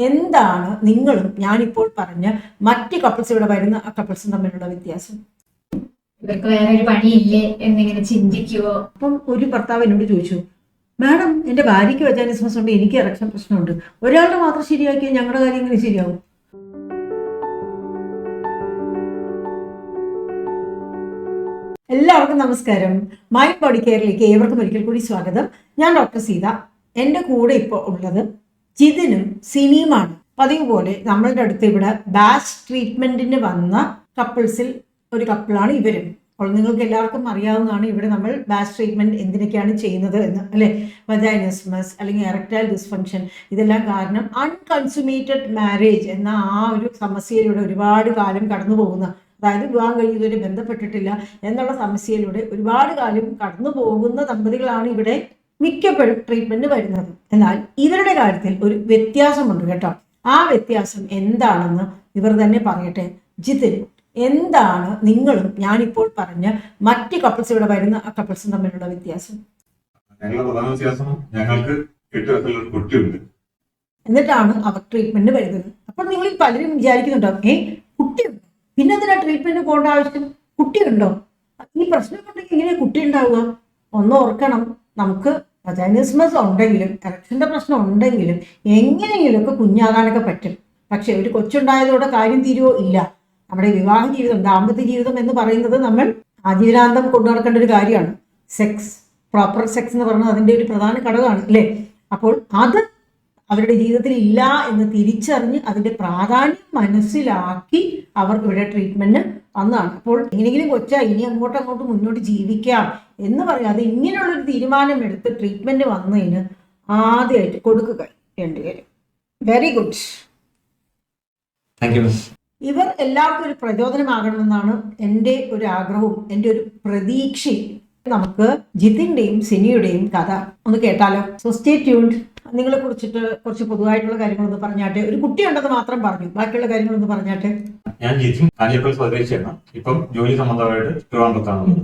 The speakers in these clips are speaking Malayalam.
എന്താണ് നിങ്ങളും ഞാനിപ്പോൾ പറഞ്ഞ മറ്റ് കപ്പിൾസ് ഇവിടെ വരുന്ന ആ കപ്പിൾസും തമ്മിലുള്ള വ്യത്യാസം? ഇവർക്ക് വേറെ ഒരു പണിയില്ലേ എന്നിങ്ങനെ ചിന്തിക്കുവോ? അപ്പം ഒരു ഭർത്താവ് എന്നോട് ചോദിച്ചു മാഡം എന്റെ ഭാര്യയ്ക്ക് വെജാനിസ്മസ് ഉണ്ട് എനിക്ക് ഇറക്ഷൻ പ്രശ്നമുണ്ട്. ഒരാളുടെ മാത്രം ശരിയാക്കിയാൽ ഞങ്ങളുടെ കാര്യം എങ്ങനെ ശരിയാവും? എല്ലാവർക്കും നമസ്കാരം. മൈ ബോഡി കെയറിലേക്ക് ഏവർക്കും ഒരിക്കൽ കൂടി സ്വാഗതം. ഞാൻ ഡോക്ടർ സീത. എന്റെ കൂടെ ഇപ്പോൾ ഉള്ളത് ജിതിനും സിനിയുമാണ് പതിവ് പോലെ നമ്മളുടെ അടുത്ത് ഇവിടെ ബാച്ച് ട്രീറ്റ്മെന്റിന് വന്ന കപ്പിൾസിൽ ഒരു കപ്പിളാണ് ഇവരും. അപ്പോൾ നിങ്ങൾക്ക് എല്ലാവർക്കും അറിയാവുന്നതാണ് ഇവിടെ നമ്മൾ ബാച്ച് ട്രീറ്റ്മെന്റ് എന്തിനൊക്കെയാണ് ചെയ്യുന്നത് എന്ന് അല്ലെ? വജൈനസ്മസ് അല്ലെങ്കിൽ എറക്ടൈൽ ഡിസ്ഫങ്ഷൻ ഇതെല്ലാം കാരണം അൺകൺസുമേറ്റഡ് മാരേജ് എന്ന ആ ഒരു സമസ്യയിലൂടെ ഒരുപാട് കാലം കടന്നു പോകുന്ന അതായത് വിവാഹം കഴിഞ്ഞതുവരെ ബന്ധപ്പെട്ടിട്ടില്ല എന്നുള്ള സമസ്യയിലൂടെ ഒരുപാട് കാലം കടന്നു പോകുന്ന ദമ്പതികളാണ് ഇവിടെ മിക്കപ്പോഴും ട്രീറ്റ്മെന്റ് വരുന്നത്. എന്നാൽ ഇവരുടെ കാര്യത്തിൽ ഒരു വ്യത്യാസമുണ്ട് കേട്ടോ. ആ വ്യത്യാസം എന്താണെന്ന് ഇവർ തന്നെ പറയട്ടെ. ജിതിൻ എന്താണ് നിങ്ങളും ഞാനിപ്പോൾ പറഞ്ഞ മറ്റ് കപ്പിൾസ് ഇവിടെ വരുന്ന ആ കപ്പിൾസും തമ്മിലുള്ള വ്യത്യാസം? ഞങ്ങളുടെ പ്രധാന വ്യത്യാസം ഞങ്ങൾക്ക് കുട്ടിയുണ്ട്. എന്നിട്ടാണ് അവർ ട്രീറ്റ്മെന്റ് വരുന്നത്. അപ്പോൾ നിങ്ങൾ പലരും വിചാരിക്കുന്നുണ്ടാവും ഏ കുട്ടിയുണ്ട്? പിന്നെ എന്തിനാ ട്രീറ്റ്മെന്റ് പോകേണ്ട ആവശ്യം? കുട്ടിയുണ്ടോ? ഈ പ്രശ്നം ഉണ്ടെങ്കിൽ എങ്ങനെയാ കുട്ടി ഉണ്ടാവുക? ഒന്ന് ഓർക്കണം. നമുക്ക് വജൈനിസ്മസ് ഉണ്ടെങ്കിലും കറക്ഷന്റെ പ്രശ്നം ഉണ്ടെങ്കിലും എങ്ങനെയെങ്കിലുമൊക്കെ കുഞ്ഞാകാനൊക്കെ പറ്റും. പക്ഷെ ഒരു കൊച്ചുണ്ടായതോടെ കാര്യം തീരുവോ? ഇല്ല. നമ്മുടെ വിവാഹ ജീവിതം ദാമ്പത്യ ജീവിതം എന്ന് പറയുന്നത് നമ്മൾ ആജീവനാന്തം കൊണ്ടു നടക്കേണ്ട ഒരു കാര്യമാണ്. സെക്സ് പ്രോപ്പർ സെക്സ് എന്ന് പറയുന്നത് അതിന്റെ ഒരു പ്രധാന ഘടകമാണ് അല്ലേ? അപ്പോൾ അത് അവരുടെ ജീവിതത്തിൽ ഇല്ല എന്ന് തിരിച്ചറിഞ്ഞ് അതിന്റെ പ്രാധാന്യം മനസ്സിലാക്കി അവർ ഇവിടെ ട്രീറ്റ്മെന്റ് വന്നതാണ് അപ്പോൾ എങ്ങനെയെങ്കിലും കൊച്ച ഇനി അങ്ങോട്ട് അങ്ങോട്ട് മുന്നോട്ട് ജീവിക്കാം എന്ന് പറയാതെ ഇങ്ങനെയുള്ളൊരു തീരുമാനം എടുത്ത് ട്രീറ്റ്മെന്റ് വന്നതിന് ആദ്യമായിട്ട് കൊടുക്കുക രണ്ടുപേരും വെരി. ഗുഡ് ഇവർ എല്ലാവർക്കും ഒരു പ്രചോദനമാകണമെന്നാണ് എന്റെ ഒരു ആഗ്രഹവും എന്റെ ഒരു പ്രതീക്ഷയും. നമുക്ക് ജിതിന്റെയും സിനിയുടെയും കഥ ഒന്ന് കേട്ടാലോ? സോ സ്റ്റേ ട്യൂൺഡ് നിങ്ങളെ കുറിച്ചിട്ട് കുറച്ച് പൊതുവായിട്ടുള്ള കാര്യങ്ങളൊന്ന് പറഞ്ഞാട്ടെ. ഒരു കുട്ടി ഉണ്ടെന്ന് മാത്രം പറഞ്ഞു. ബാക്കിയുള്ള കാര്യങ്ങളൊന്ന് പറഞ്ഞാട്ടെ. ഞാൻ ജിതിൻ കാഞ്ഞിരപ്പള്ളി സ്വദേശിയാണ്. ഇപ്പം ജോലി സംബന്ധമായിട്ട് തിരുവനന്തപുരത്താണ്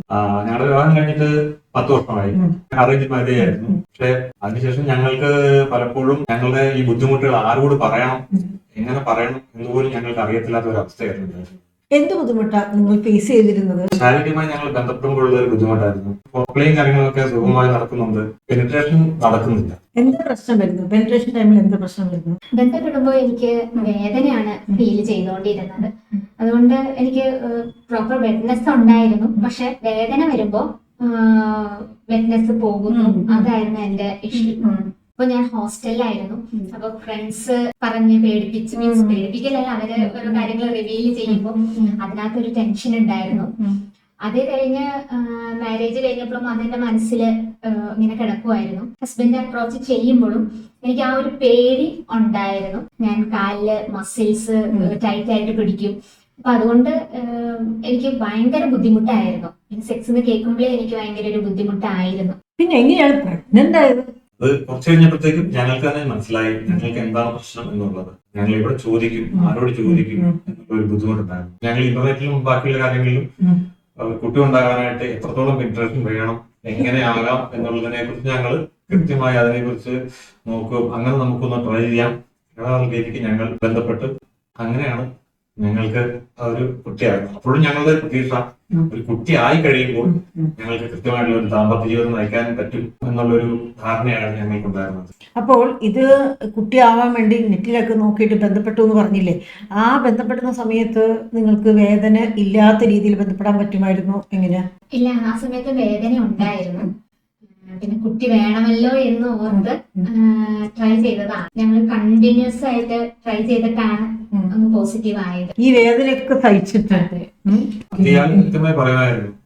ഞങ്ങളുടെ വിവാഹം കഴിഞ്ഞിട്ട് പത്ത് വർഷമായി. അറേഞ്ച് മാരേജ് ആയിരുന്നു. പക്ഷെ അതിനുശേഷം ഞങ്ങൾക്ക് പലപ്പോഴും ഞങ്ങളുടെ ഈ ബുദ്ധിമുട്ടുകൾ ആരോട് പറയണം എങ്ങനെ പറയണം എന്ന് പോലും ഞങ്ങൾക്ക് അറിയത്തില്ലാത്ത ഒരു അവസ്ഥയായിരുന്നു. എന്ത് ബുദ്ധിമുട്ടാണ് നിങ്ങൾ ഫേസ് ചെയ്തിരുന്നത്? ശാരീരികമായി ഞങ്ങൾ ബന്ധപ്പെടുമ്പോഴുള്ള ഒരു ബുദ്ധിമുട്ടായിരുന്നു. ഫോർപ്ലേയും കാര്യങ്ങളൊക്കെ സുഖമായി നടക്കുന്നുണ്ട്. പെനിട്രേഷൻ നടക്കുന്നില്ല. എന്ത് പ്രശ്നം വരുന്നു? പെനിട്രേഷൻ ടൈമിൽ എന്ത് പ്രശ്നം വരുന്നു? ബന്ധപ്പെടുമ്പോൾ എനിക്ക് വേദനയാണ് ഫീൽ ചെയ്തുകൊണ്ടിരുന്നത്. അതുകൊണ്ട് എനിക്ക് പ്രോപ്പർ വെറ്റ്നെസ് ഉണ്ടായിരുന്നു. പക്ഷെ വേദന വരുമ്പോ വെറ്റ്നെസ് പോകുന്നു. അതായിരുന്നു എന്റെ ഇഷ്യൂ അപ്പൊ ഞാൻ ഹോസ്റ്റലിലായിരുന്നു. അപ്പൊ ഫ്രണ്ട്സ് പറഞ്ഞ് പേടിപ്പിച്ച് മീൻസ്. പേടിപ്പിക്കലല്ല അവർ ഓരോ കാര്യങ്ങൾ റിവീൽ ചെയ്യുമ്പോൾ അതിനകത്തൊരു ടെൻഷൻ ഉണ്ടായിരുന്നു. അത് കഴിഞ്ഞ് മാരേജ് കഴിഞ്ഞപ്പോഴും അതെന്റെ മനസ്സിൽ ഇങ്ങനെ കിടക്കുമായിരുന്നു ഹസ്ബൻഡ് അപ്രോച്ച് ചെയ്യുമ്പോഴും എനിക്ക് ആ ഒരു പേടി ഉണ്ടായിരുന്നു. ഞാൻ കാലിൽ മസിൽസ്. ടൈറ്റ് ആയിട്ട് പിടിക്കും. അപ്പൊ അതുകൊണ്ട് എനിക്ക് ഭയങ്കര ബുദ്ധിമുട്ടായിരുന്നു. സെക്സ് എന്ന് കേൾക്കുമ്പോഴേ എനിക്ക് ഭയങ്കര ഒരു ബുദ്ധിമുട്ടായിരുന്നു. പിന്നെ എങ്ങനെയാണ് പ്രഗ്നന്റ് ആയത്? അത് കുറച്ച് കഴിഞ്ഞപ്പോഴത്തേക്കും ഞങ്ങൾക്ക് തന്നെ മനസ്സിലായി ഞങ്ങൾക്ക് എന്താണ് പ്രശ്നം എന്നുള്ളത്. ഞങ്ങൾ ഇവിടെ ചോദിക്കും ആരോട് ചോദിക്കും. എന്നുള്ള ഒരു ബുദ്ധിമുട്ടുണ്ടായിരുന്നു. ഞങ്ങൾ ഇന്റർനെറ്റിലും ബാക്കിയുള്ള കാര്യങ്ങളിലും കുട്ടി ഉണ്ടാകാനായിട്ട് എത്രത്തോളം ഇൻട്രസ്റ്റും വേണം എങ്ങനെയാകാം എന്നുള്ളതിനെ കുറിച്ച് ഞങ്ങൾ കൃത്യമായി അതിനെ കുറിച്ച് നോക്കും. അങ്ങനെ നമുക്കൊന്ന് ട്രൈ ചെയ്യാം. രീതിക്ക് ഞങ്ങൾ ബന്ധപ്പെട്ട് അങ്ങനെയാണ് ഞങ്ങൾക്ക് ആ ഒരു കുട്ടിയാണ്. അപ്പോഴും ഞങ്ങളുടെ പ്രതീക്ഷ ഒരു കുട്ടി ആയി കഴിയുമ്പോൾ. ഞങ്ങൾക്ക് കൃത്യമായിട്ടുള്ള ഒരു ദാമ്പത്യ ജീവിതം നയിക്കാൻ പറ്റും എന്നുള്ളൊരു ധാരണയാണ് ഞങ്ങൾക്കുണ്ടായിരുന്നത്. അപ്പോൾ ഇത് കുട്ടിയാവാൻ വേണ്ടി നെറ്റിലൊക്കെ നോക്കിയിട്ട് ബന്ധപ്പെട്ടു എന്ന് പറഞ്ഞില്ലേ? ആ ബന്ധപ്പെടുന്ന സമയത്ത് നിങ്ങൾക്ക് വേദന ഇല്ലാത്ത രീതിയിൽ ബന്ധപ്പെടാൻ പറ്റുമായിരുന്നു? എങ്ങനെയാ? ഇല്ല ആ സമയത്ത് വേദന ഉണ്ടായിരുന്നു. പിന്നെ കുട്ടി വേണമല്ലോ എന്ന് ഓർത്ത് ട്രൈ ചെയ്തതാണ്. ഞങ്ങൾ കണ്ടിന്യൂസ് ആയിട്ട് ട്രൈ ചെയ്തിട്ടാണ് ഒന്ന് പോസിറ്റീവ് ആയത്. ഈ വേദനയൊക്കെ സഹിച്ചിട്ടുണ്ട്. കൃത്യമായി പറയുമായിരുന്നു.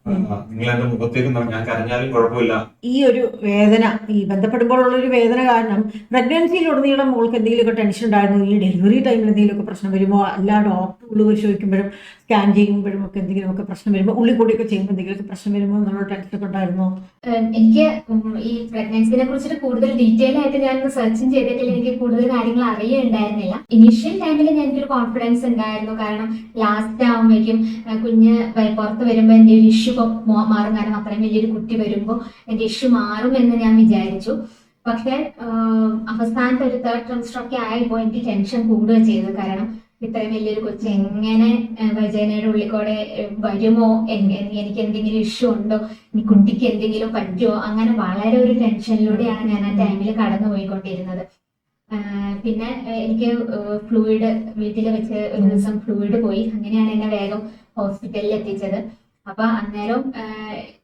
നിങ്ങൾ എന്റെ മുഖത്തേക്ക് നോ- ഞാൻ കരഞ്ഞാലും കുഴപ്പമില്ല. ഈ ഒരു വേദന ഈ ബന്ധപ്പെടുമ്പോഴുള്ള ഒരു വേദന കാരണം പ്രഗ്നൻസിയിലുടനീളം മോൾക്ക് എന്തെങ്കിലുമൊക്കെ ടെൻഷൻ ഉണ്ടായിരുന്നു. ഈ ഡെലിവറി ടൈമിൽ എന്തെങ്കിലുമൊക്കെ പ്രശ്നം വരുമോ? അല്ല ഡോക്ടർ ഉള്ളു പരിശോധിക്കുമ്പോഴും സ്കാൻ ചെയ്യുമ്പോഴും ഒക്കെ എന്തെങ്കിലുമൊക്കെ പ്രശ്നം വരുമ്പോൾ ഉള്ളിക്കൂടിയൊക്കെ ചെയ്യുമ്പോൾ എന്തെങ്കിലുമൊക്കെ പ്രശ്നം വരുമോ എന്നുള്ള ടെൻഷനൊക്കെ ഉണ്ടായിരുന്നോ? എനിക്ക് ഈ പ്രഗ്നൻസിനെ കുറിച്ചിട്ട് കൂടുതൽ ഡീറ്റെയിൽ ആയിട്ട് ഞാൻ സെർച്ചും ചെയ്തിട്ടില്ല. എനിക്ക് കൂടുതൽ കാര്യങ്ങൾ അറിയുണ്ടായിരുന്നില്ല. ഇനീഷ്യൽ ടൈമിൽ ഞാൻ എനിക്കൊരു കോൺഫിഡൻസ് ഉണ്ടായിരുന്നു. കാരണം ലാസ്റ്റ് ആകുമ്പോഴേക്കും കുഞ്ഞ് പുറത്ത് വരുമ്പോൾ എന്റെ ഒരു ഇഷ്യൂ മാറും. കാരണം അത്രയും വലിയൊരു കുട്ടി വരുമ്പോൾ എന്റെ ഇഷ്യൂ മാറും എന്ന് ഞാൻ വിചാരിച്ചു. പക്ഷെ അവസാനത്തെ ഒരു തേർഡ് ട്രിമസ്റ്റർ ഒക്കെ ആയപ്പോൾ എനിക്ക് ടെൻഷൻ കൂടുക ചെയ്തു കാരണം ഇത്രയും വലിയൊരു കൊച്ചു എങ്ങനെ വജേനയുടെ ഉള്ളിൽ കൂടെ ഏഹ്, വരുമോ? എനിക്ക് എന്തെങ്കിലും ഇഷ്യൂ ഉണ്ടോ? ഇനി കുട്ടിക്ക് എന്തെങ്കിലും പറ്റുമോ അങ്ങനെ വളരെ ഒരു ടെൻഷനിലൂടെയാണ് ഞാൻ ആ ടൈമിൽ കടന്നു പോയിക്കൊണ്ടിരുന്നത് പിന്നെ എനിക്ക് ഫ്ലൂയിഡ് വീട്ടിൽ വെച്ച് ഒരു ദിവസം ഫ്ലൂയിഡ് പോയി. അങ്ങനെയാണ് എന്നെ വേഗം ഹോസ്പിറ്റലിൽ എത്തിച്ചത്. അപ്പൊ അന്നേരം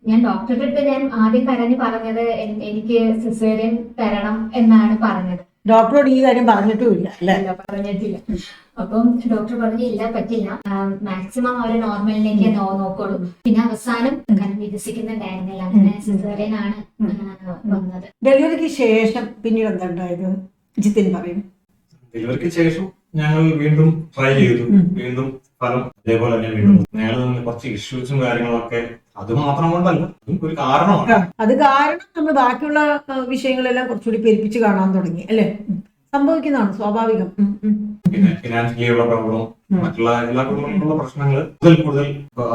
ഞാൻ ഡോക്ടറുടെ അടുത്ത് ഞാൻ ആദ്യം പറഞ്ഞു പറഞ്ഞത് എനിക്ക് സിസേറിയൻ തരണം എന്നാണ് പറഞ്ഞത്. ഡോക്ടറോട് ഈ കാര്യം പറഞ്ഞിട്ടുമില്ല അല്ലെ? പറഞ്ഞിട്ടില്ല. അപ്പം ഡോക്ടർ പറഞ്ഞു ഇല്ല പറ്റില്ല. മാക്സിമം അവർ നോർമലിലേക്ക് നോ നോക്കോളൂ. പിന്നെ അവസാനം കാരണം വികസിക്കുന്നുണ്ടായിരുന്നില്ല അങ്ങനെ സിസേറിയൻ വന്നത്. ഡെലിവറിക്ക് ശേഷം പിന്നീട് എന്താ ഉണ്ടായത്? ജിതിൻ പറയും. ഡെലിവറിക്ക് ശേഷം ഞങ്ങൾ വീണ്ടും ട്രൈ ചെയ്തു. വീണ്ടും ഫലം അതേപോലെ തന്നെ വീണ്ടും ഞങ്ങൾ കുറച്ച് ഇഷ്യൂസും കാര്യങ്ങളൊക്കെ അത് മാത്രം കൊണ്ടല്ല ഒരു കാരണമാണ്. അത് കാരണം നമ്മൾ ബാക്കിയുള്ള വിഷയങ്ങളെല്ലാം കുറച്ചുകൂടി പെരുപ്പിച്ച് കാണാൻ തുടങ്ങി അല്ലേ? സംഭവിക്കുന്നതാണ് സ്വാഭാവികം. പിന്നെ ഫിനാൻഷ്യലിയുള്ള പ്രോബ്ലം മറ്റുള്ള എല്ലാ കുടുംബങ്ങളിലുള്ള പ്രശ്നങ്ങൾ കൂടുതൽ കൂടുതൽ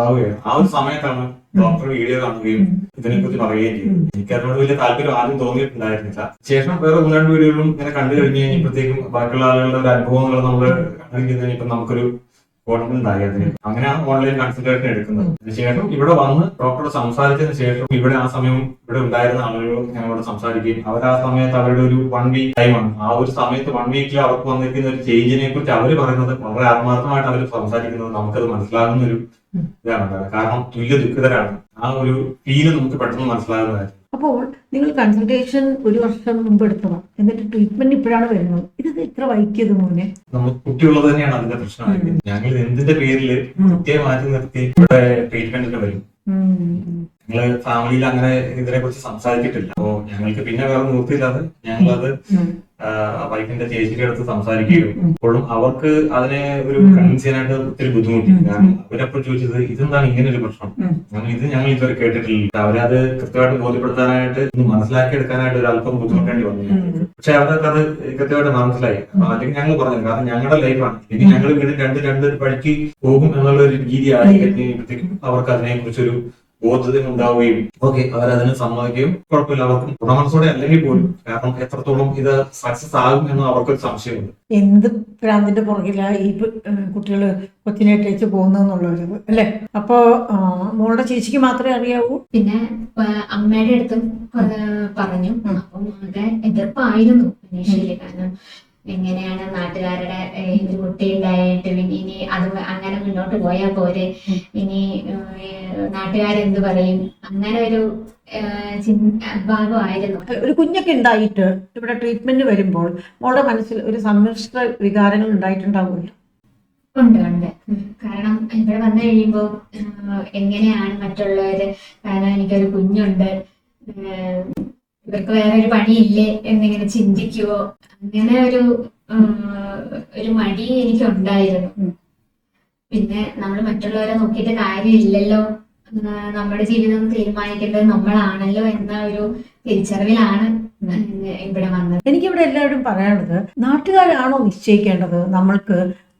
ആവുകയാണ്. ആ ഒരു സമയത്താണ് ഡോക്ടർ വീഡിയോ കാണുകയും ഇതിനെ കുറിച്ച് പറയുകയും ചെയ്തു. എനിക്ക് അതിനോട് വലിയ താല്പര്യം ആദ്യം തോന്നിയിട്ടുണ്ടായിരുന്നില്ല. ശേഷം വേറെ ഒന്ന് രണ്ട് വീഡിയോകളും ഇങ്ങനെ കണ്ടു കഴിഞ്ഞ് കഴിഞ്ഞപ്പോഴത്തേക്കും ബാക്കിയുള്ള ആളുകളുടെ ഒരു അനുഭവങ്ങൾ നമ്മൾ കണ്ടു ഇപ്പം നമുക്കൊരു അതിന്. അങ്ങനെ ഓൺലൈൻ കൺസൾട്ടേഷൻ എടുക്കുന്നത്. അതിനുശേഷം ഇവിടെ വന്ന് ഡോക്ടറോട് സംസാരിച്ചതിന് ശേഷം ഇവിടെ ആ സമയം ഇവിടെ ഉണ്ടായിരുന്ന ആളുകളോട് ഞങ്ങളോട് സംസാരിക്കുകയും അവർ ആ സമയത്ത് അവരുടെ ഒരു വൺ വീക്ക് ടൈമാണ് ആ ഒരു സമയത്ത് വൺ വീക്കിൽ അവർക്ക് വന്നിരിക്കുന്ന ഒരു ചേഞ്ചിനെ കുറിച്ച് അവർ പറയുന്നത് വളരെ ആത്മാർത്ഥമായിട്ട് അവർ സംസാരിക്കുന്നത് നമുക്കത് മനസ്സിലാകുന്ന ഒരു ഇതാണ്. കാരണം തുല്യ ദുഃഖിതരാണ്. ആ ഒരു ഫീൽ നമുക്ക് പെട്ടെന്ന് മനസ്സിലാകുന്നതായിരുന്നു അപ്പോൾ നിങ്ങൾ കൺസൾട്ടേഷൻ ഒരു വർഷം മുമ്പ് എടുക്കണം എന്നിട്ട് ട്രീറ്റ്മെന്റ് ഇപ്പോഴാണ് വരുന്നത്. ഇത് ഇത്ര വൈകിയത് മോനെ. നമ്മൾ കുട്ടിയുള്ളത് തന്നെയാണ് അതിന്റെ പ്രശ്നം ഞങ്ങൾ എന്തിന്റെ പേരിൽ കുട്ടിയെ മാറ്റി നിർത്തി ഇവിടെ ട്രീറ്റ്മെന്റിന് വരും. ഞങ്ങൾ ഫാമിലിയിൽ അങ്ങനെ ഇതിനെ കുറിച്ച് സംസാരിച്ചിട്ടില്ല. അപ്പോ ഞങ്ങൾക്ക് പിന്നെ വേറെ നിർത്തിയില്ലാതെ ഞങ്ങളത്. വൈഫിന്റെ ചേച്ചിയുടെ അടുത്ത് സംസാരിക്കുകയും. അപ്പോഴും അവർക്ക് അതിനെ ഒരു. കൺവിൻസ് ചെയ്യാനായിട്ട് ഒത്തിരി ബുദ്ധിമുട്ടി. കാരണം അവരപ്പോൾ ചോദിച്ചത് ഇതെന്താണ് ഇങ്ങനെ ഒരു പ്രശ്നം. കാരണം ഇത് ഞങ്ങൾ ഇതുവരെ കേട്ടിട്ടില്ല. അവരത് കൃത്യമായിട്ട് ബോധ്യപ്പെടുത്താനായിട്ട് മനസ്സിലാക്കി എടുക്കാനായിട്ട് ഒരു അല്പം ബുദ്ധിമുട്ടേണ്ടി വന്നു. പക്ഷെ അവർക്ക് അത് കൃത്യമായിട്ട് മനസ്സിലായി. അല്ലെങ്കിൽ ഞങ്ങൾ പറഞ്ഞു കാരണം ഞങ്ങളുടെ ലൈഫാണ് ഇനി ഞങ്ങൾ വീണ്ടും രണ്ട് രണ്ട് വഴിക്ക് പോകും എന്നുള്ള ഒരു രീതി ആയി കഴിഞ്ഞപ്പോഴത്തേക്കും അവർക്ക് അതിനെ കുറിച്ചൊരു ബോധ്യത ഉണ്ടാവുകയും ഓക്കെ അവരതിന് സമ്മതിക്കുകയും കുഴപ്പമില്ല. അവർക്കും ഗുണമനസ്സോടെ അല്ലെങ്കിൽ പോലും. കാരണം എത്രത്തോളം ഇത് സക്സസ് ആകും എന്ന് അവർക്കൊരു സംശയമുണ്ട്. എന്ത് ഭ്രാന്തിന്റെ പുറകില ഈ കുട്ടികൾ കൊച്ചിനെ ഇട്ടേച്ച് പോകുന്നതെന്നുള്ളൊരു അല്ലേ? അപ്പോ മോളുടെ ചേച്ചിക്ക് മാത്രമേ അറിയാവൂ? പിന്നെ അമ്മയുടെ അടുത്തും പറഞ്ഞു. അപ്പൊ എതിർപ്പായിരുന്നു ഇനീഷ്യലി. കാരണം എങ്ങനെയാണ് നാട്ടുകാരുടെ ഒരു കുട്ടി ഉണ്ടായിട്ട് പിന്നെ ഇനി അത് അങ്ങനെ മുന്നോട്ട് പോയാൽ പോരെ. ഇനി നാട്ടുകാരെന്ത് പറയും? അങ്ങനെ ഒരു ഭാഗമായിരുന്നു. ഒരു കുഞ്ഞൊക്കെ ഉണ്ടായിട്ട് ഇവിടെ ട്രീറ്റ്മെന്റ് വരുമ്പോൾ മോളുടെ മനസ്സിൽ ഒരു സമ്മിശ്ര വികാരങ്ങൾ ഉണ്ടായിട്ടുണ്ടാവുമല്ലോ? ഉണ്ട് ഉണ്ട്. കാരണം ഇവിടെ വന്നു കഴിയുമ്പോൾ എങ്ങനെയാണ് മറ്റുള്ളവര്? കാരണം എനിക്കൊരു കുഞ്ഞുണ്ട്. ഇവർക്ക് വേറെ ഒരു പണിയില്ലേ എന്നിങ്ങനെ ചിന്തിക്കുവോ? അങ്ങനെ ഒരു ഒരു മടി എനിക്കുണ്ടായിരുന്നു. പിന്നെ നമ്മൾ മറ്റുള്ളവരെ നോക്കിയിട്ട് കാര്യമില്ലല്ലോ. നമ്മുടെ ജീവിതം തീരുമാനിക്കേണ്ടത് നമ്മളാണല്ലോ എന്ന ഒരു തിരിച്ചറിവിലാണ് ഇവിടെ വന്നത്. എനിക്കിവിടെ എല്ലാവരും പറയാനുള്ളത് നാട്ടുകാരാണോ നിശ്ചയിക്കേണ്ടത് നമ്മൾക്ക്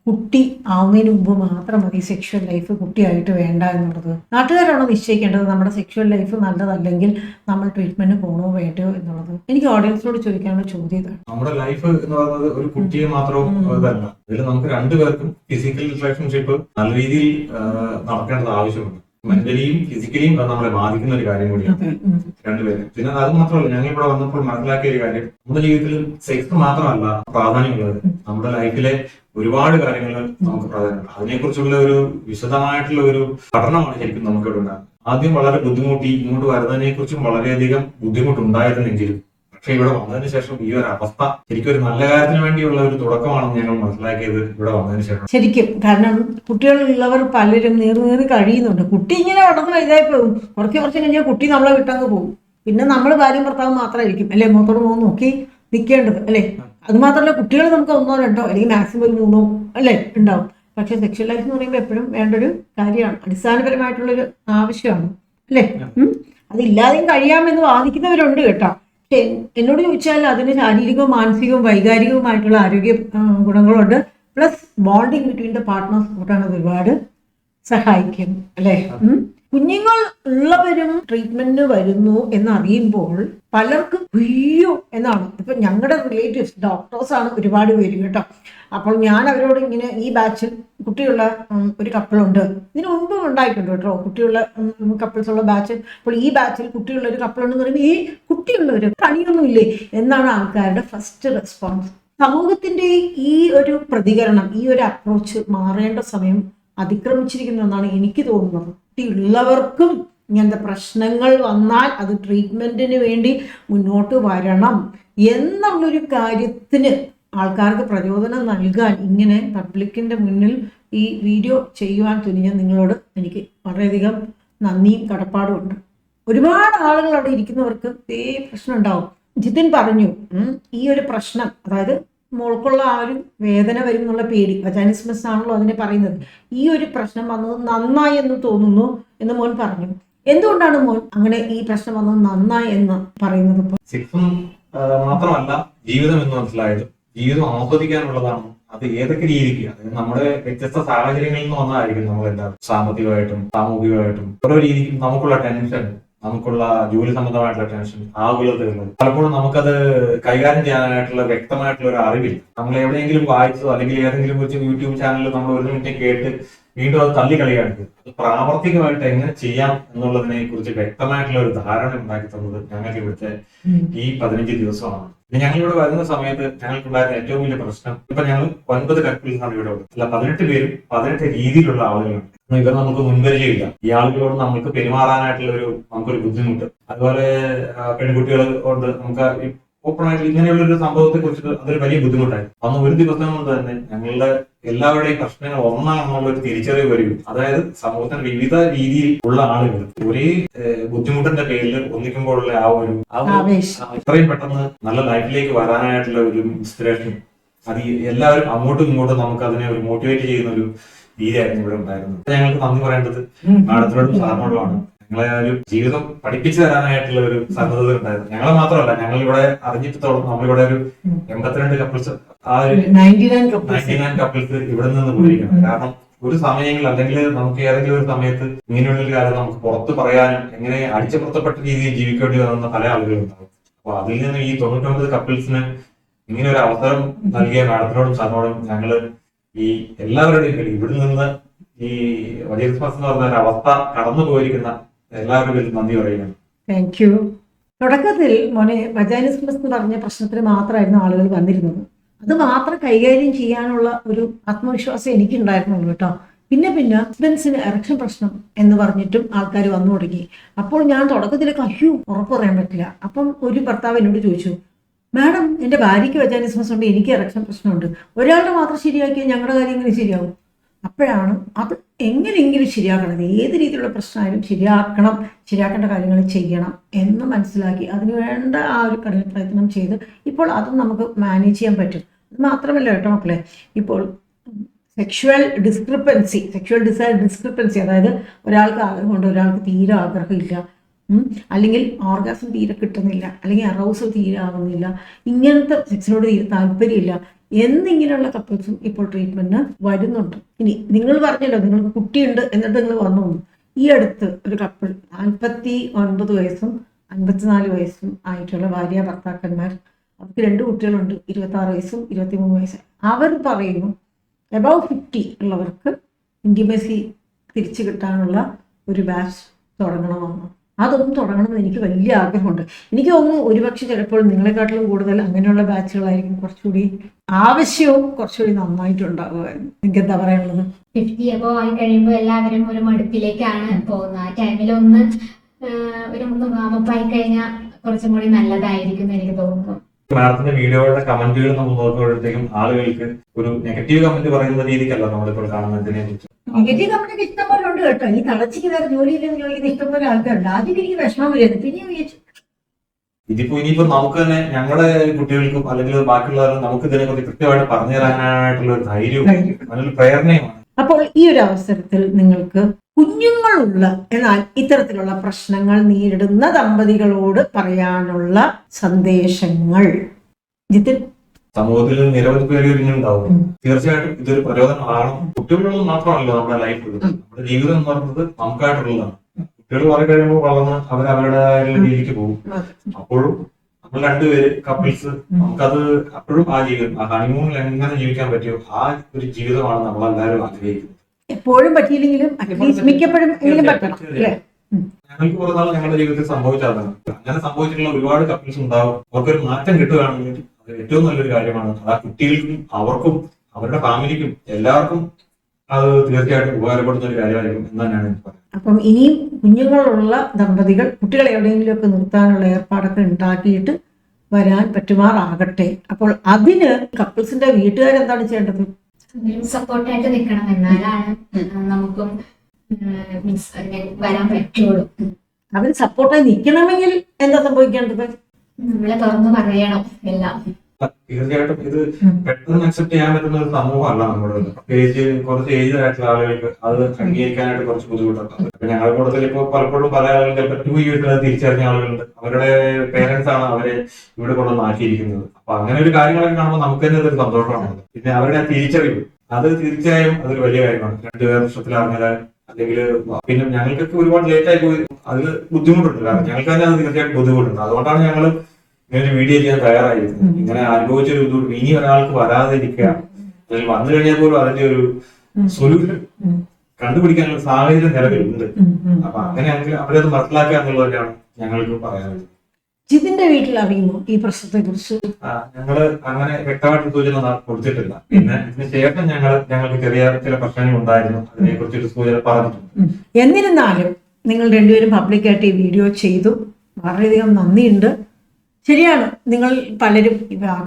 കുട്ടി ആവുന്നതിന് മുമ്പ് മാത്രം മതി സെക്ഷൽ ലൈഫ് കുട്ടിയായിട്ട് വേണ്ട എന്നുള്ളത്. നാട്ടുകാരാണോ നിശ്ചയിക്കേണ്ടത് നമ്മുടെ സെക്ഷൽ ലൈഫ് നല്ലതല്ലെങ്കിൽ നമ്മൾ ട്രീറ്റ്മെന്റ് പോകണോ വേണ്ടയോ എന്നുള്ളത്? എനിക്ക് ഓഡിയൻസിനോട് ചോദിക്കാനുള്ള ചോദ്യം നമ്മുടെ ലൈഫ് എന്ന് പറയുന്നത് ഒരു കുട്ടിയെ മാത്രം ഉം. ഇതല്ല ഇതിൽ നമുക്ക് രണ്ടുപേർക്കും ഫിസിക്കൽ റിലേഷൻഷിപ്പ് നല്ല രീതിയിൽ നടക്കേണ്ടത് ആവശ്യമുണ്ട്. മെന്റലിയും ഫിസിക്കലിയും അത് നമ്മളെ ബാധിക്കുന്ന ഒരു കാര്യം കൂടിയാണ്. രണ്ടുപേരും. പിന്നെ അത് മാത്രമല്ല ഞങ്ങൾ ഇവിടെ വന്നപ്പോൾ മനസ്സിലാക്കിയ ഒരു കാര്യം. നമ്മുടെ ജീവിതത്തിൽ സെക്സ് മാത്രമല്ല പ്രാധാന്യമുള്ളത്. നമ്മുടെ ലൈഫിലെ ഒരുപാട് കാര്യങ്ങൾ നമുക്ക് പ്രാധാന്യമുണ്ട് അതിനെക്കുറിച്ചുള്ള ഒരു വിശദമായിട്ടുള്ള ഒരു പഠനമാണ് ശരിക്കും നമുക്കിവിടെ ഉണ്ടാകുന്നത്. ആദ്യം വളരെ ബുദ്ധിമുട്ടി ഇങ്ങോട്ട് വരുന്നതിനെ കുറിച്ചും വളരെയധികം ബുദ്ധിമുട്ടുണ്ടായിരുന്നെങ്കിലും പക്ഷെ ഇവിടെ വന്നതിന് ശേഷം ഈ ഒരു അവസ്ഥ ശരിക്കും ഒരു നല്ല കാര്യത്തിന് വേണ്ടിയുള്ള ഒരു തുടക്കമാണെന്ന് ഞങ്ങൾ മനസ്സിലാക്കിയത് ഇവിടെ വന്നതിന് ശേഷം. ശരിക്കും കാരണം കുട്ടികളുള്ളവർ പലരും നീറി നീറി കഴിയുന്നുണ്ട്. കുട്ടി ഇങ്ങനെ വളർന്നു വലുതായി പോകും കുറച്ച് കുറച്ച് കഴിഞ്ഞാൽ കുട്ടി നമ്മളെ വിട്ടങ്ങ് പോകും. പിന്നെ നമ്മൾ ഭാര്യയും ഭർത്താവും മാത്രമായിരിക്കും. അല്ലെ മുഖത്തോട് മുഖം നോക്കി നിൽക്കേണ്ടത് അല്ലേ? അത് മാത്രമല്ല കുട്ടികൾ നമുക്ക് ഒന്നോ രണ്ടോ അല്ലെങ്കിൽ മാക്സിമം ഒരു മൂന്നോ അല്ലേ ഉണ്ടാവും. പക്ഷെ സെക്ഷൽ ലൈഫ് എന്ന് പറയുമ്പോൾ എപ്പോഴും വേണ്ടൊരു കാര്യമാണ്. അടിസ്ഥാനപരമായിട്ടുള്ളൊരു ആവശ്യമാണ്. അല്ലേ? അതില്ലാതെയും കഴിയാമെന്ന് വാദിക്കുന്നവരുണ്ട് കേട്ടോ. എന്നോട് ചോദിച്ചാൽ അതിന് ശാരീരികവും മാനസികവും വൈകാരികവുമായിട്ടുള്ള ആരോഗ്യ ഗുണങ്ങളുണ്ട്. Plus bonding between the partners കൂട്ടാണ് അത് ഒരുപാട് സഹായിക്കും അല്ലേ? കുഞ്ഞുങ്ങൾ ഉള്ളവരും ട്രീറ്റ്മെന്റിന് വരുന്നു എന്നറിയുമ്പോൾ പലർക്കും അയ്യോ എന്നാണ്. ഇപ്പൊ ഞങ്ങളുടെ റിലേറ്റീവ്സ് ഡോക്ടേഴ്സ് ആണ് ഒരുപാട് പേര് കേട്ടോ. അപ്പോൾ ഞാൻ അവരോട് ഇങ്ങനെ ഈ ബാച്ചിൽ കുട്ടിയുള്ള ഒരു കപ്പിളുണ്ട് ഇതിനു മുമ്പ് ഉണ്ടായിട്ടുണ്ട് കേട്ടോ കുട്ടിയുള്ള കപ്പിൾസ് ഉള്ള ബാച്ച് അപ്പോൾ ഈ ബാച്ചിൽ കുട്ടിയുള്ള ഒരു കപ്പിളുണ്ടെന്ന് പറയുമ്പോൾ ഈ കുട്ടിയുള്ളവർ പണിയൊന്നുമില്ലേ? എന്നാണ് ആൾക്കാരുടെ ഫസ്റ്റ് റെസ്പോൺസ് സമൂഹത്തിന്റെ ഈ ഒരു പ്രതികരണം ഈ ഒരു അപ്രോച്ച് മാറേണ്ട സമയം അതിക്രമിച്ചിരിക്കുന്നു എന്നാണ് എനിക്ക് തോന്നുന്നത്. കുട്ടിയുള്ളവർക്കും ഇങ്ങനത്തെ പ്രശ്നങ്ങൾ വന്നാൽ അത് ട്രീറ്റ്മെന്റിന് വേണ്ടി മുന്നോട്ട് വരണം. എന്നുള്ളൊരു കാര്യത്തിന് ആൾക്കാർക്ക് പ്രചോദനം നൽകാൻ ഇങ്ങനെ പബ്ലിക്കിന്റെ മുന്നിൽ ഈ വീഡിയോ ചെയ്യുവാൻ തുനിഞ്ഞ നിങ്ങളോട് എനിക്ക് വളരെയധികം നന്ദിയും കടപ്പാടും ഉണ്ട്. ഒരുപാട് ആളുകൾ അവിടെ ഇരിക്കുന്നവർക്ക് ഇതേ പ്രശ്നം ഉണ്ടാവും. ജിതിൻ പറഞ്ഞു ഈ ഒരു പ്രശ്നം അതായത് മോൾക്കുള്ള ആ ഒരു വേദന വരും എന്നുള്ള പേടി വജാനിസ്മസ് ആണല്ലോ അതിനെ പറയുന്നത് ഈ ഒരു പ്രശ്നം വന്നത് നന്നായി എന്ന് തോന്നുന്നു എന്ന് മോൻ പറഞ്ഞു. എന്തുകൊണ്ടാണ് മോൻ അങ്ങനെ ഈ പ്രശ്നം വന്നത് നന്നായി എന്ന് പറയുന്നത്? മാത്രമല്ല ജീവിതം എന്ന് മനസ്സിലായത് ജീവിതം ആസ്വദിക്കാനുള്ളതാണ്. അത് ഏതൊക്കെ രീതിക്ക്? അതായത് നമ്മുടെ വ്യത്യസ്ത സാഹചര്യങ്ങളിൽ നിന്ന് വന്നതായിരിക്കും നമ്മൾ എന്താ സാമ്പത്തികമായിട്ടും സാമൂഹികമായിട്ടും. ഓരോ രീതിക്കും നമുക്കുള്ള ടെൻഷൻ നമുക്കുള്ള ജോലി സംബന്ധമായിട്ടുള്ള ടെൻഷൻ ആകുലതകൾ പലപ്പോഴും നമുക്കത് കൈകാര്യം ചെയ്യാനായിട്ടുള്ള വ്യക്തമായിട്ടുള്ള ഒരു അറിവില്ല. നമ്മൾ എവിടെയെങ്കിലും വായിച്ചോ അല്ലെങ്കിൽ ഏതെങ്കിലും ഒരു യൂട്യൂബ് ചാനലിൽ നമ്മൾ ഒരു മിനിറ്റ് കേട്ട് വീണ്ടും അത് തള്ളിക്കളിയാണ് അത് പ്രാവർത്തികമായിട്ട് എങ്ങനെ ചെയ്യാം എന്നുള്ളതിനെ കുറിച്ച് വ്യക്തമായിട്ടുള്ള ഒരു ധാരണ ഉണ്ടാക്കി തന്നത് ഞങ്ങൾക്ക് ഇവിടുത്തെ ഈ പതിനഞ്ച് ദിവസമാണ്. ഞങ്ങൾ ഇവിടെ വരുന്ന സമയത്ത് ഞങ്ങൾക്കുണ്ടായിരുന്ന ഏറ്റവും വലിയ പ്രശ്നം ഇപ്പൊ ഞങ്ങൾ ഒൻപത് കപ്പിൾസാണ് ഇവിടെ ഉള്ളത്. അല്ല പതിനെട്ട് പേരും പതിനെട്ട് രീതിയിലുള്ള ആളുകളാണ്. ഇവർ നമുക്ക് മുൻപരിചയമില്ല ഈ ആളുകളോട് നമുക്ക് പെരുമാറാനായിട്ടുള്ള ഒരു നമുക്കൊരു ബുദ്ധിമുട്ട്. അതുപോലെ പെൺകുട്ടികളോട് പെൺകുട്ടികൾ കൊണ്ട് നമുക്ക് ഓപ്പൺ ആയിട്ട് ഇങ്ങനെയുള്ള ഒരു സംഭവത്തെ കുറിച്ചിട്ട് അതൊരു വലിയ ബുദ്ധിമുട്ടായി. അന്ന് ഒരു ദിവസം കൊണ്ട് തന്നെ ഞങ്ങളുടെ എല്ലാവരുടെയും പ്രശ്നങ്ങൾ ഒന്നാണെന്നുള്ള ഒരു തിരിച്ചറിവ് വരും. അതായത് സമൂഹത്തിന് വിവിധ രീതിയിൽ ഉള്ള ആളുകൾ ഒരേ ബുദ്ധിമുട്ടിന്റെ പേരിൽ ഒന്നിക്കുമ്പോഴുള്ള ആ ഒരു ഇത്രയും പെട്ടെന്ന് നല്ല ലൈഫിലേക്ക് വരാനായിട്ടുള്ള ഒരു ഇൻസ്പിറേഷൻ. അത് എല്ലാവരും അങ്ങോട്ടും ഇങ്ങോട്ടും നമുക്ക് അതിനെ ഒരു മോട്ടിവേറ്റ് ചെയ്യുന്ന ഒരു രീതിയായിരുന്നു ഇവിടെ ഉണ്ടായിരുന്നത്. ഞങ്ങൾക്ക് നന്ദി പറയേണ്ടത് മാഡത്തിനോടും സാറിനോടുമാണ് ഞങ്ങളെ ആ ഒരു ജീവിതം പഠിപ്പിച്ചു തരാനായിട്ടുള്ള ഒരു സന്നദ്ധത ഉണ്ടായിരുന്നു. ഞങ്ങളെ മാത്രമല്ല ഞങ്ങൾ ഇവിടെ അറിഞ്ഞിടത്തോളം നമ്മളിവിടെ ഒരു എൺപത്തിരണ്ട് കപ്പിൾസ് ആ ഒരു നയന്റി നയൻ കപ്പിൾസ് ഇവിടെ നിന്ന് പോയിരിക്കണം കാരണം ഒരു സമയങ്ങളിൽ അല്ലെങ്കിൽ നമുക്ക് ഏതെങ്കിലും ഒരു സമയത്ത് ഇങ്ങനെയുള്ള ഒരു കാര്യം നമുക്ക് പുറത്ത് പറയാനും എങ്ങനെ അടിച്ചപ്പുറത്തപ്പെട്ട രീതിയിൽ ജീവിക്കേണ്ടി വന്ന പല ആളുകളുണ്ടാവും അപ്പൊ അതിൽ നിന്ന് ഈ തൊണ്ണൂറ്റൊമ്പത് കപ്പിൾസിന് ഇങ്ങനെ ഒരു അവസരം നൽകിയ മാഡത്തിനോടും സാറിനോടും ഞങ്ങൾ ഈ എല്ലാവരുടെയും ഇവിടെ നിന്ന് ഈ വലിയ ക്രിസ്മസ് എന്ന് പറഞ്ഞ ഒരു അവസ്ഥ കടന്നു പോയിരിക്കുന്ന എല്ലാവരുടെയും പേരിൽ നന്ദി പറയുന്നു. താങ്ക് യു തുടക്കത്തിൽ മോനെ വജാനിസ്മസ് എന്ന് പറഞ്ഞ പ്രശ്നത്തിന് മാത്രമായിരുന്നു ആളുകൾ വന്നിരുന്നത്. അത് മാത്രം കൈകാര്യം ചെയ്യാനുള്ള ഒരു ആത്മവിശ്വാസം എനിക്കുണ്ടായിരുന്നുള്ളൂ കേട്ടോ. പിന്നെ പിന്നെ ഹസ്ബൻഡ്സിന് എറക്ഷൻ പ്രശ്നം എന്ന് പറഞ്ഞിട്ടും ആൾക്കാർ വന്നു തുടങ്ങി. അപ്പോൾ ഞാൻ തുടക്കത്തിലൊക്കെ അയ്യോ ഉറപ്പ് പറയാൻ പറ്റില്ല. അപ്പം ഒരു ഭർത്താവ് എന്നോട് ചോദിച്ചു മാഡം എന്റെ ഭാര്യയ്ക്ക് വജാനിസ്മസ് ഉണ്ട് എനിക്ക് എറക്ഷൻ പ്രശ്നമുണ്ട്. ഒരാളുടെ മാത്രം ശരിയാക്കിയാൽ ഞങ്ങളുടെ കാര്യം എങ്ങനെ ശരിയാവും അപ്പോഴാണ് അത് എങ്ങനെയെങ്കിലും ശരിയാക്കണം. ഏത് രീതിയിലുള്ള പ്രശ്നമായാലും ശരിയാക്കണം. ശരിയാക്കേണ്ട കാര്യങ്ങൾ ചെയ്യണം എന്ന് മനസ്സിലാക്കി അതിന് വേണ്ട ആ ഒരു കഠിന പ്രയത്നം ചെയ്ത് ഇപ്പോൾ അതും നമുക്ക് മാനേജ് ചെയ്യാൻ പറ്റും. അത് മാത്രമല്ല കേട്ടോ മക്കളെ ഇപ്പോൾ sexual discrepancy sexual desire discrepancy അതായത് ഒരാൾക്ക് ആഗ്രഹമുണ്ട് ഒരാൾക്ക് തീരെ ആഗ്രഹമില്ല അല്ലെങ്കിൽ ഓർഗാസം തീരെ കിട്ടുന്നില്ല അല്ലെങ്കിൽ അറൗസൽ തീരെ ആകുന്നില്ല ഇങ്ങനത്തെ സെക്സിനോട് തീരെ താല്പര്യമില്ല എന്നിങ്ങനെയുള്ള കപ്പിൾസും ഇപ്പോൾ ട്രീറ്റ്മെന്റിന് വരുന്നുണ്ട്. ഇനി നിങ്ങൾ പറഞ്ഞല്ലോ നിങ്ങൾക്ക് കുട്ടിയുണ്ട് എന്നിട്ട് നിങ്ങൾ വന്നു. ഈ അടുത്ത് ഒരു കപ്പിൾ നാൽപ്പത്തി ഒൻപത് വയസ്സും അൻപത്തിനാല് വയസ്സും ആയിട്ടുള്ള ഭാര്യ ഭർത്താക്കന്മാർ അവർക്ക് രണ്ട് കുട്ടികളുണ്ട് ഇരുപത്തി ആറ് വയസ്സും ഇരുപത്തി മൂന്ന് വയസ്സും. അവർ പറയുന്നു എബവ് ഫിഫ്റ്റി ഉള്ളവർക്ക് ഇന്റിമസി തിരിച്ചു കിട്ടാനുള്ള ഒരു ബാച്ച് തുടങ്ങണമെന്ന്. അതൊന്നും തുടങ്ങണമെന്ന് എനിക്ക് വലിയ ആഗ്രഹമുണ്ട്. എനിക്ക് തോന്നുന്നു ഒരുപക്ഷെ ചിലപ്പോൾ നിങ്ങളെക്കാട്ടിലും കൂടുതൽ അങ്ങനെയുള്ള ബാച്ചുകളായിരിക്കും കുറച്ചുകൂടി ആവശ്യവും കുറച്ചുകൂടി നന്നായിട്ടുണ്ടാവുമായിരുന്നു എനിക്ക് എന്താ പറയാനുള്ളത്? ഫിഫ്റ്റി അപ്പോ ആയി കഴിയുമ്പോൾ എല്ലാവരും ഒരു മടുപ്പിലേക്കാണ് പോകുന്നത്. ആ ടൈമിൽ ഒന്ന് ഒരു മൂന്ന് വാമപ്പായി കഴിഞ്ഞാൽ കുറച്ചും കൂടി നല്ലതായിരിക്കും എന്ന് എനിക്ക് തോന്നുന്നു. മാഡത്തിന്റെ വീഡിയോയുടെ കമന്റുകൾ നമ്മൾ നോക്കുമ്പോഴത്തേക്കും ആളുകൾക്ക് ഒരു നെഗറ്റീവ് കമന്റ് പറയുന്ന രീതിക്കല്ല നമ്മളിപ്പോൾ കാണുന്നതിനെ കുറിച്ച്. നെഗറ്റീവ് കമന്റ് ഇഷ്ടം പോലെ ഉണ്ട് കേട്ടോ. ഈ തളച്ചിക്ക് വേറെ ജോലിയില്ലെന്ന് ചോദിക്കുന്ന ഇഷ്ടം പോലെ ആൾക്കാരുണ്ട്. ആദ്യം എനിക്ക് വിഷമം വരുന്നത് പിന്നെ വിചാരിച്ചു ഇതിപ്പോ ഇനിയിപ്പോ നമുക്ക് തന്നെ ഞങ്ങളെ കുട്ടികൾക്കും അല്ലെങ്കിൽ ബാക്കിയുള്ളവരും നമുക്ക് ഇതിനെ കുറിച്ച് കൃത്യമായിട്ട് പറഞ്ഞു തരാനായിട്ടുള്ള ഒരു ധൈര്യവും അതിനൊരു പ്രേരണയുമാണ്. അപ്പോൾ ഈ ഒരു അവസരത്തിൽ നിങ്ങൾക്ക് കുഞ്ഞുങ്ങളുള്ള എന്നാൽ ഇത്തരത്തിലുള്ള പ്രശ്നങ്ങൾ നേരിടുന്ന ദമ്പതികളോട് പറയാനുള്ള സന്ദേശങ്ങൾ. ജിതിൻ? സമൂഹത്തിൽ നിരവധി പേര് ഇങ്ങനെയുണ്ടാവും. ഉം. തീർച്ചയായിട്ടും ഇതൊരു പ്രചോദനമാണ് കുട്ടികളുള്ളത് മാത്രമല്ല നമ്മുടെ ലൈഫിൽ നമ്മുടെ ജീവിതം എന്ന് പറയുന്നത് നമുക്കായിട്ടുള്ളതാണ്. കുട്ടികൾ മാറി കഴിയുമ്പോൾ വളർന്ന് അവർ അവരുടേതായ രീതിക്ക് പോകും അപ്പോഴും നമ്മൾ രണ്ടുപേര് കപ്പിൾസ് നമുക്കത് അപ്പോഴും ആ ജീവിതം ആ ഹണിമൂണിൽ എങ്ങനെ ജീവിക്കാൻ പറ്റിയോ ആ ഒരു ജീവിതമാണ് നമ്മൾ എല്ലാവരും ആഗ്രഹിക്കുന്നത്. എപ്പോഴും പറ്റിയില്ലെങ്കിലും മിക്കപ്പോഴും ഞങ്ങൾക്ക് കുറേ നാൾ ഞങ്ങളുടെ ജീവിതത്തിൽ സംഭവിച്ചതാണ്. അങ്ങനെ സംഭവിച്ചിട്ടുള്ള ഒരുപാട് കപ്പിൾസ് ഉണ്ടാവും. അവർക്കൊരു മാറ്റം കിട്ടുകയാണെങ്കിൽ അത് ഏറ്റവും നല്ലൊരു കാര്യമാണ്. അത് ആ കുട്ടികൾക്കും അവർക്കും അവരുടെ ഫാമിലിക്കും എല്ലാവർക്കും അത് തീർച്ചയായിട്ടും ഉപകാരപ്പെടുന്ന ഒരു കാര്യമായിരിക്കും എന്നാണ് തന്നെയാണ് എനിക്ക് പറയുന്നത് അപ്പം ഇനിയും കുഞ്ഞുങ്ങളുള്ള ദമ്പതികൾ കുട്ടികളെ എവിടെയെങ്കിലും ഒക്കെ നിർത്താനുള്ള ഏർപ്പാടൊക്കെ ഉണ്ടാക്കിയിട്ട് വരാൻ പറ്റുമാറാകട്ടെ. അപ്പോൾ അതിന് കപ്പിൾസിന്റെ വീട്ടുകാരെന്താണ് ചെയ്യേണ്ടത്? സപ്പോർട്ടായിട്ട് നിൽക്കണം. എന്നാലാണ് നമുക്കും വരാൻ പറ്റുള്ളൂ. അവർ സപ്പോർട്ടായി നിൽക്കണമെങ്കിൽ എന്താ സംഭവിക്കേണ്ടത്? നമ്മളെ തുറന്നു പറയണം എല്ലാം. തീർച്ചയായിട്ടും ഇത് പെട്ടെന്ന് അക്സെപ്റ്റ് ചെയ്യാൻ പറ്റുന്ന ഒരു സമൂഹമല്ല നമ്മുടെ പ്രത്യേകിച്ച് കുറച്ച് ഏജ് ആയിട്ടുള്ള ആളുകൾക്ക് അത് അംഗീകരിക്കാനായിട്ട് കുറച്ച് ബുദ്ധിമുട്ടുണ്ട്. ഞങ്ങളുടെ കൂട്ടത്തിൽ ഇപ്പൊ പലപ്പോഴും പല ആളുകളുടെ പറ്റു ടു ഇയേഴ്സിൽ തിരിച്ചറിഞ്ഞ ആളുകളുണ്ട്. അവരുടെ പേരൻസ് ആണ് അവരെ ഇവിടെ കൊണ്ടുവന്ന് ആക്കിയിരിക്കുന്നത് അപ്പൊ അങ്ങനെ ഒരു കാര്യങ്ങളൊക്കെ കാണുമ്പോൾ നമുക്ക് തന്നെ അതൊരു സന്തോഷമാണ്. പിന്നെ അവരുടെ തിരിച്ചറിവ് അത് തീർച്ചയായും അതൊരു വലിയ കാര്യമാണ്. രണ്ടുപേർ വർഷത്തിൽ അറിഞ്ഞത് അല്ലെങ്കിൽ പിന്നെ ഞങ്ങൾക്കൊക്കെ ഒരുപാട് ലേറ്റ് ആയി പോയി. അതിൽ ബുദ്ധിമുട്ടുണ്ട്. കാരണം ഞങ്ങൾക്ക് തന്നെ അത് തീർച്ചയായിട്ടും ബുദ്ധിമുട്ടുണ്ട്. അതുകൊണ്ടാണ് ഞങ്ങൾ ഇങ്ങനെ ഒരു വീഡിയോ ചെയ്യാൻ തയ്യാറായിരുന്നു. ഇങ്ങനെ അനുഭവിച്ചൊരു ബുദ്ധിമുട്ട് ഇനി ഒരാൾക്ക് വരാതിരിക്കുക. അതിൽ വന്നു കഴിഞ്ഞാൽ പോലും അതിന്റെ ഒരു. സൊല്യൂഷൻ. കണ്ടുപിടിക്കാനുള്ള സാഹചര്യം നിലവിലുണ്ട്. അപ്പൊ അങ്ങനെയാണെങ്കിൽ അവരത് മനസ്സിലാക്കുക എന്നുള്ളത് തന്നെയാണ് ഞങ്ങൾക്ക് പറയാനുള്ളത്. ജിതിന്റെ വീട്ടിൽ അറിയുമോ ഈ പ്രശ്നത്തെ കുറിച്ച് ഞങ്ങൾ അങ്ങനെ വ്യക്തമായിട്ട് സൂചന കൊടുത്തിട്ടില്ല. പിന്നെ ഇതിന് ശേഷം ഞങ്ങൾ ഞങ്ങൾക്ക് ചെറിയ ചില പ്രശ്നങ്ങൾ ഉണ്ടായിരുന്നു. അതിനെ കുറിച്ചൊരു സൂചന പറഞ്ഞിട്ടുണ്ട്. എന്നിരുന്നാലും നിങ്ങൾ രണ്ടുപേരും പബ്ലിക്കായിട്ട് ഈ വീഡിയോ ചെയ്തു. വളരെയധികം നന്ദിയുണ്ട്. ശരിയാണ്. നിങ്ങൾ പലരും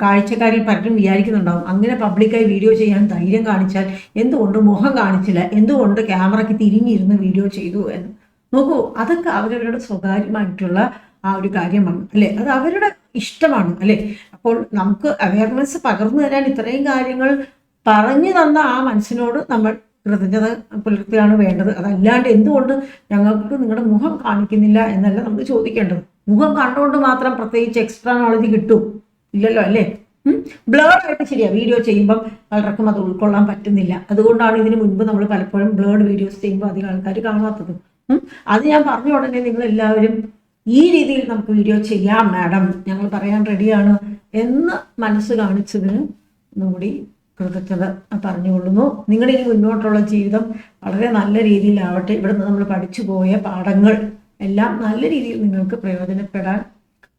കാഴ്ചക്കാരിൽ പലരും വിചാരിക്കുന്നുണ്ടാവും. അങ്ങനെ പബ്ലിക്കായി വീഡിയോ ചെയ്യാൻ ധൈര്യം കാണിച്ചാൽ എന്തുകൊണ്ട് മുഖം കാണിച്ചില്ല? എന്തുകൊണ്ട് ക്യാമറയ്ക്ക് തിരിഞ്ഞിരുന്ന് വീഡിയോ ചെയ്തു എന്ന്? നോക്കൂ അതൊക്കെ അവരവരുടെ സ്വകാര്യമായിട്ടുള്ള ആ ഒരു കാര്യമാണ്. അല്ലേ? അത് അവരുടെ ഇഷ്ടമാണ്. അല്ലേ? അപ്പോൾ നമുക്ക് അവയർനെസ് പകർന്നു തരാൻ ഇത്രയും കാര്യങ്ങൾ പറഞ്ഞു തന്ന ആ മനസ്സിനോട് നമ്മൾ കൃതജ്ഞത പുലർത്തുകയാണ് വേണ്ടത്. അതല്ലാണ്ട് എന്തുകൊണ്ട് ഞങ്ങൾക്ക് നിങ്ങളുടെ മുഖം കാണിക്കുന്നില്ല എന്നല്ല നമ്മൾ ചോദിക്കേണ്ടത്. മുഖം കണ്ടുകൊണ്ട് മാത്രം പ്രത്യേകിച്ച് എക്സ്ട്രാ നോളജ് കിട്ടും. ഇല്ലല്ലോ അല്ലേ? ബ്ലർ ആയിട്ട് ശരിയാ. വീഡിയോ ചെയ്യുമ്പം പലർക്കും അത് ഉൾക്കൊള്ളാൻ പറ്റുന്നില്ല. അതുകൊണ്ടാണ് ഇതിന് മുൻപ് നമ്മൾ പലപ്പോഴും ബ്ലേഡ് വീഡിയോസ് ചെയ്യുമ്പോൾ അധികം ആൾക്കാർ കാണാത്തത്. അത് ഞാൻ പറഞ്ഞ ഉടനെ നിങ്ങൾ എല്ലാവരും ഈ രീതിയിൽ നമുക്ക് വീഡിയോ ചെയ്യാം മാഡം ഞങ്ങൾ പറയാൻ റെഡിയാണ് എന്ന് മനസ്സ് കാണിച്ചതിന് നമ്മുടെ കൃതജ്ഞത പറഞ്ഞുകൊള്ളുന്നു. നിങ്ങളുടെ ഈ മുന്നോട്ടുള്ള ജീവിതം വളരെ നല്ല രീതിയിലാവട്ടെ. ഇവിടുന്ന് നമ്മൾ പഠിച്ചു പോയ പാഠങ്ങൾ എല്ലാം നല്ല രീതിയിൽ നിങ്ങൾക്ക് പ്രയോജനപ്പെടാൻ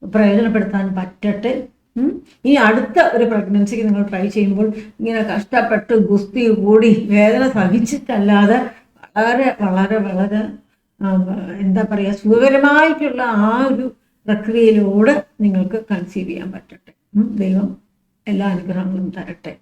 പ്രയോജനപ്പെടുത്താൻ പറ്റട്ടെ. ഈ അടുത്ത ഒരു പ്രഗ്നൻസിക്ക് നിങ്ങൾ ട്രൈ ചെയ്യുമ്പോൾ ഇങ്ങനെ കഷ്ടപ്പെട്ട് ഗുസ്തി കൂടി വേദന സഹിച്ചിട്ടല്ലാതെ വളരെ വളരെ വളരെ എന്താ പറയുക സുഖകരമായിട്ടുള്ള ആ ഒരു പ്രക്രിയയിലൂടെ നിങ്ങൾക്ക് കൺസീവ് ചെയ്യാൻ പറ്റട്ടെ. ദൈവം എല്ലാ അനുഗ്രഹങ്ങളും തരട്ടെ.